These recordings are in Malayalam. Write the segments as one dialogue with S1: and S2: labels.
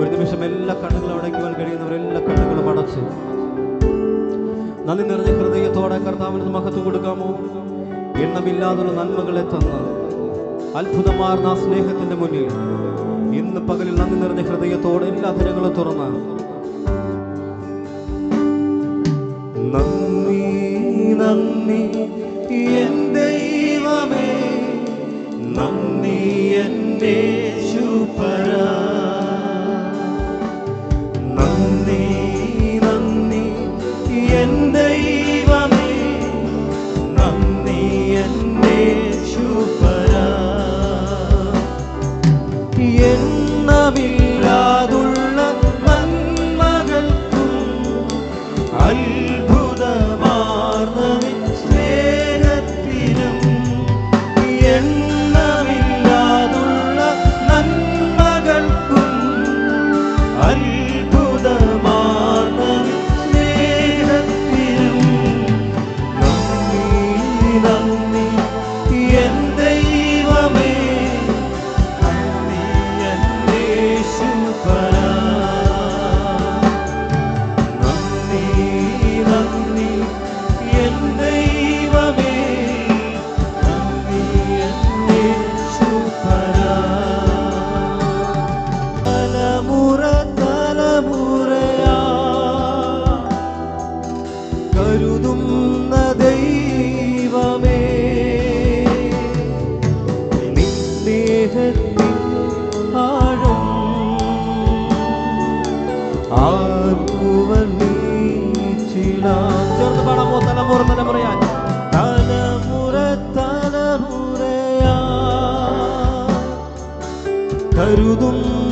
S1: ഒരു നിമിഷം എല്ലാ കണ്ണുകളും അടയ്ക്കുവാൻ കഴിയുന്നവർ എല്ലാ കണ്ണുകളും അടച്ച്. നന്ദി നിറഞ്ഞ ഹൃദയത്തോടെ കർത്താവിന് മഹത്വം കൊടുക്കാമോ? എണ്ണമില്ലാതുള്ള നന്മകളെ തന്ന് അത്ഭുതമാർന്ന ആ മുന്നിൽ ഇന്ന് പകലിൽ നന്ദി നിറഞ്ഞ ഹൃദയത്തോടെ എല്ലാ ധനങ്ങളും തുറന്ന്. നന്ദി നന്ദി എൻ ദൈവമേ. നന്ദി എന്റെ ശുപര കരുതുന്ന ദൈവമേ നിൻ സ്നേഹത്തിൻ ആഴം ആർക്കുവൻ ചേർന്ന് പാടാമോ തലമുറ തലമുറയാൻ തലമുറ തലമുറയാ. കരുതുന്ന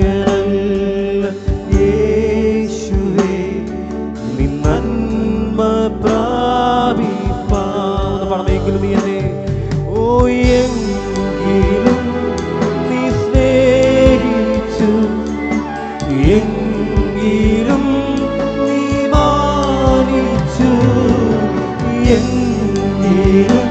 S1: യോഗ്യനല്ല യേശുവേ നിൻ പ്രാപിപ്പാ ഒന്ന് നീ എന്നെ. ഓ എങ്കിലും നീ സ്നേഹിച്ചു എങ്കിലും നീ മാനിച്ചു എങ്കിലും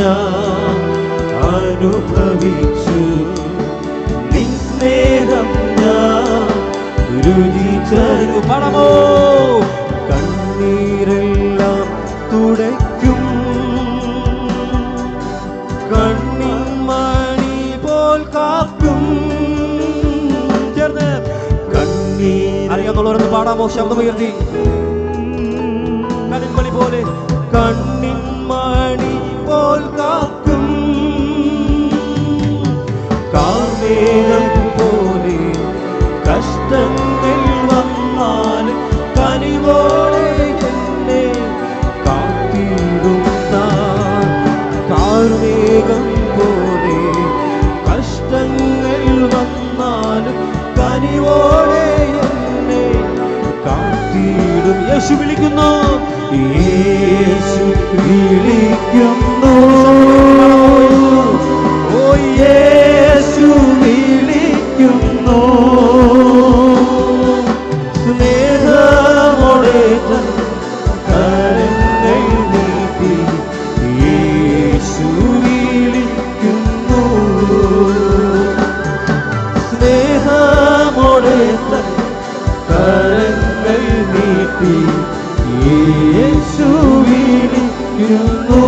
S1: ഞാൻ
S2: അനുഭവിച്ചു. സ്നേഹം ഞാൻ രുചിച്ചത്
S1: പണമോ?
S2: കണ്ണീരെല്ലാം തുടയ്ക്കും. കണ്ണിൻ മണി പോൽ കാക്കും.
S1: ചേർന്ന്.
S2: കണ്ണീർ
S1: അറിയാന്നുള്ളവരൊന്ന് പാടാമോ? ശബ്ദമുയർത്തി കണിൻമണി പോലെ
S2: കണ്ണിൻ മണി പോൽ കാക്കും. കാർമേഘം പോലെ കഷ്ടങ്ങൾ വന്നാൽ കനിവോടെ എന്നെ കാത്തിടും താൻ. കാർമേഘം പോലെ കഷ്ടങ്ങൾ വന്നാൽ കനിവോടെ എന്നെ കാത്തിടും. യേശു വിളിക്കുന്നു. യേശു വിളിക്കുന്നു കരങ്ങൾ നീട്ടി യേശു വിളിക്കുന്നു.